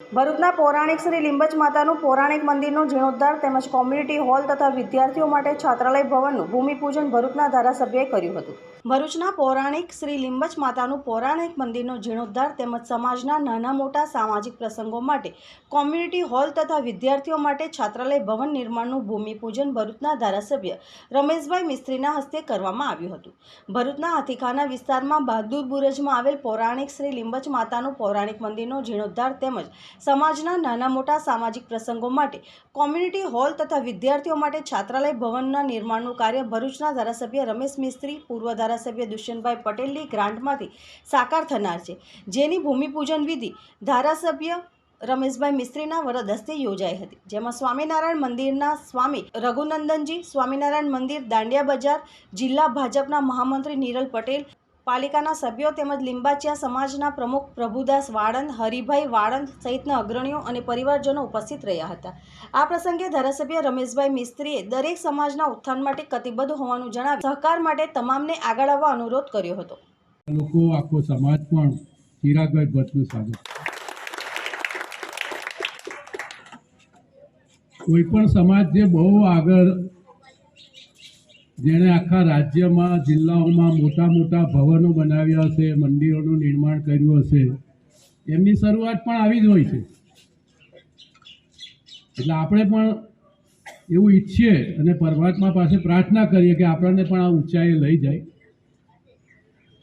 ભરૂચના પૌરાણિક શ્રી લીંબચ માતાનું પૌરાણિક મંદિરનું જીર્ણોદ્ધાર તેમજ કોમ્યુનિટી હોલ તથા વિદ્યાર્થીઓ માટે છાત્રાલય ભવનનું ભૂમિપૂજન ભરૂચના ધારાસભ્યએ કર્યું હતું. ભરૂચના પૌરાણિક શ્રી લીંબચ માતાનું પૌરાણિક મંદિરનો જીર્ણોદ્ધાર તેમજ સમાજના નાના મોટા સામાજિક પ્રસંગો માટે કોમ્યુનિટી હોલ તથા વિદ્યાર્થીઓ માટે છાત્રાલય ભવન નિર્માણનું ભૂમિપૂજન ભરૂચના ધારાસભ્ય રમેશભાઈ મિસ્ત્રીના હસ્તે કરવામાં આવ્યું હતું. ભરૂચના હાથીખાના વિસ્તારમાં બહાદુર બુરજમાં આવેલ પૌરાણિક શ્રી લીંબચ માતાનું પૌરાણિક મંદિરનો જીર્ણોદ્ધાર તેમજ સમાજના નાના મોટા સામાજિક પ્રસંગો માટે કોમ્યુનિટી હોલ તથા વિદ્યાર્થીઓ માટે છાત્રાલય ભવનના નિર્માણનું કાર્ય ભરૂચના ધારાસભ્ય રમેશ મિસ્ત્રી, પૂર્વ ધારાસભ્ય દુષ્યંતભાઈ પટેલની ગ્રાન્ટમાંથી સાકાર થનાર છે. જેની ભૂમિપૂજન વિધિ ધારાસભ્ય રમેશભાઈ મિસ્ત્રીના વરદ હસ્તે યોજાઈ હતી, જેમાં સ્વામિનારાયણ મંદિરના સ્વામી રઘુનંદનજી, સ્વામિનારાયણ મંદિર દાંડિયા બજાર, જિલ્લા ભાજપના મહામંત્રી નીરલ પટેલ પાલિકાના સભ્યો તેમજ લિંબાચિયા સમાજના પ્રમુખ પ્રભુદાસ વાળંદ, હરિભાઈ વાળંદ સહિતના અગ્રણીઓ અને પરિવારજનો ઉપસ્થિત રહ્યા હતા. આ પ્રસંગે ધારાસભ્ય રમેશભાઈ મિસ્ત્રીએ દરેક સમાજના ઉત્થાન માટે કટિબદ્ધ હોવાનું જણાવી સહકાર માટે તમામને આગળ આવવા અનુરોધ કર્યો હતો. લોકો, આખો સમાજ પણ ચિરાગભાઈ ભટ્ટનું સ્વાગત કોઈ પણ સમાજ જે બહુ આગળ જેણે આખા રાજ્યમાં, જિલ્લાઓમાં મોટા મોટા ભવનો બનાવ્યા હશે, મંદિરોનું નિર્માણ કર્યું હશે. એમની શરૂઆત પણ આવી જ હોય છે. એટલે આપણે પણ એવું ઈચ્છીએ અને પરમાત્મા પાસે પ્રાર્થના કરીએ કે આપણને પણ આ ઊંચાઈએ લઈ જાય.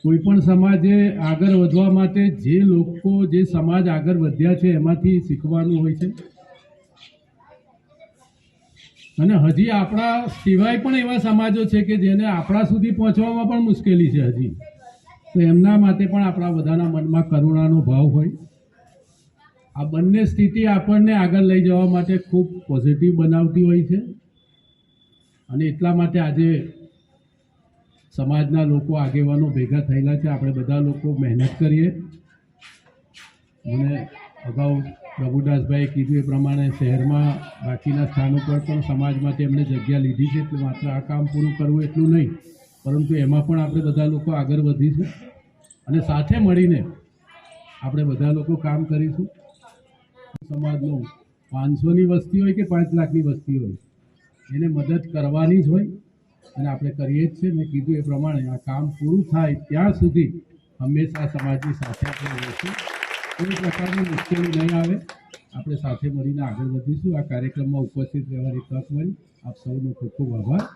કોઈ પણ સમાજે આગળ વધવા માટે જે લોકો, જે સમાજ આગળ વધ્યા છે, એમાંથી શીખવાનું હોય છે. અને હજી આપણા સિવાય પણ એવા સમાજો છે કે જેને આપણા સુધી પહોંચવામાં પણ મુશ્કેલી છે હજી. તો એમના માટે પણ આપણા બધાના મનમાં કરુણાનો ભાવ હોય. આ બંને સ્થિતિ આપણને આગળ લઈ જવા માટે ખૂબ પોઝિટિવ બનાવતી હોય છે. અને એટલા માટે આજે સમાજના લોકો આગેવાનો ભેગા થયેલા છે. આપણે બધા લોકો મહેનત કરીએ. મને અગાઉ પ્રભુદાસભાઈએ કીધું એ પ્રમાણે શહેરમાં બાકીના સ્થાનો પર પણ સમાજ માટે એમણે જગ્યા લીધી છે એટલે માત્ર આ કામ પૂરું કરવું એટલું નહીં, પરંતુ એમાં પણ આપણે બધા લોકો આગળ વધીશું અને સાથે મળીને આપણે બધા લોકો કામ કરીશું. સમાજનું પાંચસોની વસ્તી હોય કે પાંચ લાખની વસ્તી હોય, એને મદદ કરવાની જ હોય અને આપણે કરીએ જ છે મેં કીધું એ પ્રમાણે આ કામ પૂરું થાય ત્યાં સુધી હંમેશા સમાજની સાથે આપણે રહીશું. કોઈ પ્રકારની મુશ્કેલી નહીં આવે. આપણે સાથે મળીને આગળ વધીશું. આ કાર્યક્રમમાં ઉપસ્થિત રહેવાની તક મળી. આપ સૌનો ખૂબ ખૂબ આભાર.